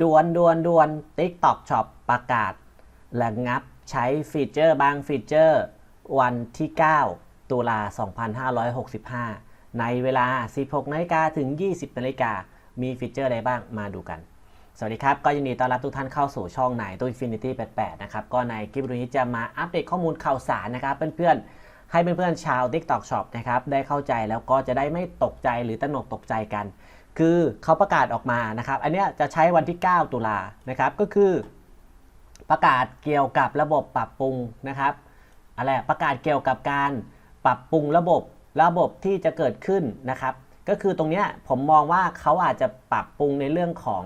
ดวนดวนดวน TikTok Shop ประกาศระงับใช้ฟีเจอร์บางฟีเจอร์ วันที่ 9 ตุลา 2565 ในเวลา 16นาฬิกาถึง 20นาฬิกามีฟีเจอร์อะไรบ้างมาดูกัน สวัสดีครับ ก็ยินดีต้อนรับทุกท่านเข้าสู่ช่องไหนตู้ Infinity 88 นะครับ ก็ในคลิปวิดีโอนี้จะมาอัปเดตข้อมูลข่าวสารนะครับ เพื่อนๆ ให้เพื่อนๆ ชาว TikTok Shop นะครับ ได้เข้าใจแล้วก็จะได้ไม่ตกใจหรือตระหนกตกใจกัน คือเขาประกาศออกมานะครับ อันนี้จะใช้วันที่ 9 ตุลานะครับ ก็คือ ประกาศเกี่ยวกับระบบปรับปรุงนะครับอะไรประกาศเกี่ยวกับการปรับปรุงระบบระบบที่จะเกิดขึ้นนะครับ ก็คือตรงนี้ผมมองว่าเขาอาจจะปรับปรุงในเรื่องของ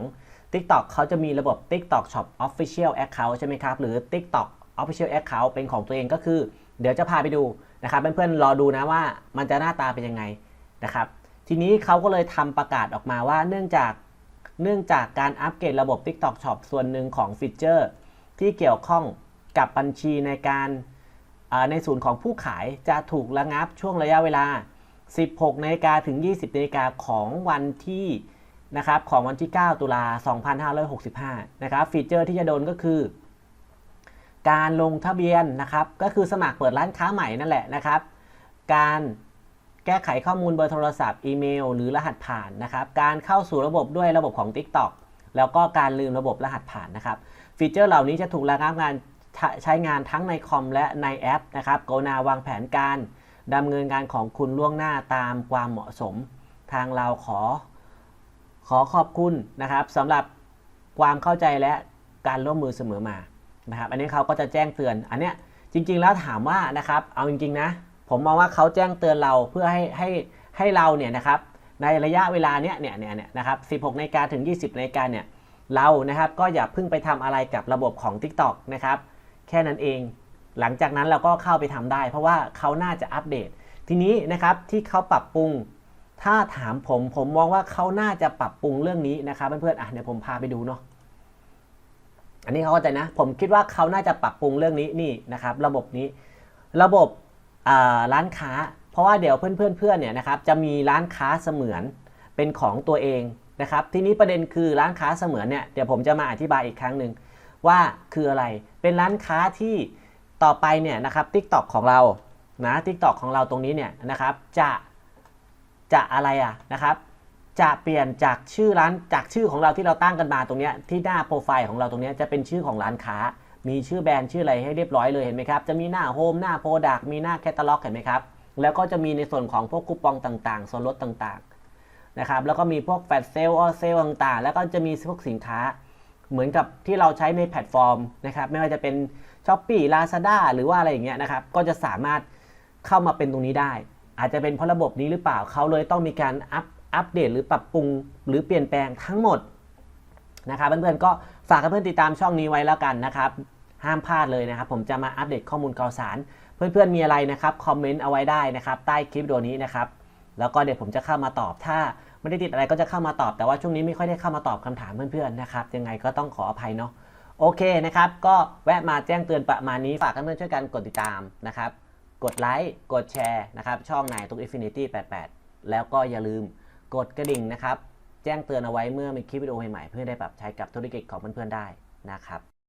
TikTok เขาจะมีระบบ TikTok Shop Official Account ใช่ไหมครับ หรือ TikTok Official Account เป็นของตัวเองก็คือ เดี๋ยวจะพาไปดูนะครับเพื่อนๆรอดูนะว่ามันจะหน้าตาเป็นยังไงนะครับ ทีนี้เขาก็เลยทำประกาศออกมาว่าเนื่องจากเนื่องจากการอัปเกรดระบบ TikTok Shop ส่วนหนึ่งของฟีเจอร์ ที่เกี่ยวข้องกับบัญชีในการในศูนย์ของผู้ขายจะถูกระงับช่วงระยะเวลา 16นาฬิกาถึง 20นาฬิกาของวันที่นะครับของวันที่ 9 ตุลา 2565 นะครับฟีเจอร์ที่จะโดนก็คือ การลงทะเบียนนะครับ ก็คือสมัครเปิดร้านค้าใหม่นั่นแหละนะครับ การ แก้ไขข้อมูลเบอร์โทรศัพท์ อีเมล หรือรหัสผ่านนะครับ การเข้าสู่ระบบด้วยระบบของ TikTok แล้วก็การลืมระบบรหัสผ่านนะครับ ฟีเจอร์เหล่านี้จะถูกระงับงานใช้งานทั้งในคอมและในแอปนะครับกรุณาวางแผนการดำเนินงานของคุณล่วงหน้าตามความเหมาะสม ทางเราขอขอขอบคุณนะครับสำหรับความเข้าใจและการร่วมมือเสมอมานะครับ อันนี้เขาก็จะแจ้งเตือน อันเนี้ยจริง ๆ แล้วถามว่านะครับ เอาจริง ๆ นะ ผมมองว่าเขาแจ้งเตือนเราเพื่อให้ให้ให้เราเนี่ยนะครับในระยะเวลาเนี้ยเนี่ยเนี่ยเนี่ยนะครับ16นาฬิกาถึง 20นาฬิกาเนี่ยเรานะครับก็อย่าเพิ่งไปทำอะไรกับระบบของ TikTok นะครับแค่นั้นเอง หลังจากนั้นเราก็เข้าไปทำได้ เพราะว่าเขาน่าจะอัปเดต ทีนี้นะครับที่เขาปรับปรุง ถ้าถามผมผมมองว่าเขาน่าจะปรับปรุงเรื่องนี้นะครับเพื่อนๆอะเดี๋ยวผมพาไปดูเนาะอันนี้เขาเข้าใจนะ ผมคิดว่าเขาน่าจะปรับปรุงเรื่องนี้นี่นะครับ ระบบนี้ ระบบ ร้านค้า เพราะว่าเดี๋ยวเพื่อนๆเพื่อนเนี่ยนะครับจะมีร้านค้าเสมือนเป็นของตัวเองนะครับ ทีนี้ประเด็นคือร้านค้าเสมือนเนี่ยเดี๋ยวผมจะมาอธิบายอีกครั้งหนึ่งว่าคืออะไรเป็นร้านค้าที่ต่อไปเนี่ยนะครับ TikTok ของเรานะ TikTok ของเราตรงนี้เนี่ยนะครับจะจะอะไรอะนะครับจะเปลี่ยนจากชื่อร้านจากชื่อของเราที่เราตั้งกันมาตรงเนี้ยที่หน้าโปรไฟล์ของเราตรงเนี้ยจะเป็นชื่อของร้านค้า มีชื่อแบรนด์ชื่ออะไรให้เรียบร้อยเลยเห็นไหมครับจะมีหน้าโฮมหน้าโปรดักมีหน้าแคตตาล็อกเห็นไหมครับแล้วก็จะมีในส่วนของพวกคูปองต่างๆ ส่วนลดต่างๆนะครับแล้วก็มีพวกแฟลชเซลล์ออเซลต่างๆ แล้วก็จะมีพวกสินค้า เหมือนกับที่เราใช้ในแพลตฟอร์มนะครับไม่ว่าจะเป็น s h อ p e e Lazada หรือว่าอะไรอย่างเงี้ยนะครับก็จะสามารถเข้ามาเป็นตรงนี้ได้ อาจจะเป็นเพราะระบบนี้หรือเปล่าเขาเลยต้องมีการอัปอัปเดตหรือปรับปรุงหรือเปลี่ยนแปลงทั้งหมด นะครับเพื่อนๆก็ฝากเพื่อนๆติดตามช่องนี้ไว้แล้วกันนะครับห้ามพลาดเลยนะครับ ผมจะมาอัปเดตข้อมูลข่าวสาร เพื่อนๆมีอะไรนะครับคอมเมนต์เอาไว้ได้นะครับ ใต้คลิปวิดีโอนี้นะครับแล้วก็เดี๋ยวผมจะเข้ามาตอบถ้าไม่ได้ติดอะไรก็จะเข้ามาตอบแต่ว่าช่วงนี้ไม่ค่อยได้เข้ามาตอบคำถามเพื่อนๆนะครับยังไงก็ต้องขออภัยเนาะโอเคนะครับ ก็แวะมาแจ้งเตือนประมาณนี้ฝากเพื่อนๆช่วยกันกดติดตามนะครับ กดไลค์กดแชร์นะครับ ช่องนายตุก Infinity 88 แล้วก็อย่าลืมกดกระดิ่งนะครับ แจ้งเตือนเอาไว้เมื่อมีคลิปวิดีโอใหม่ๆ เพื่อได้ปรับใช้กับธุรกิจของเพื่อนๆได้นะครับ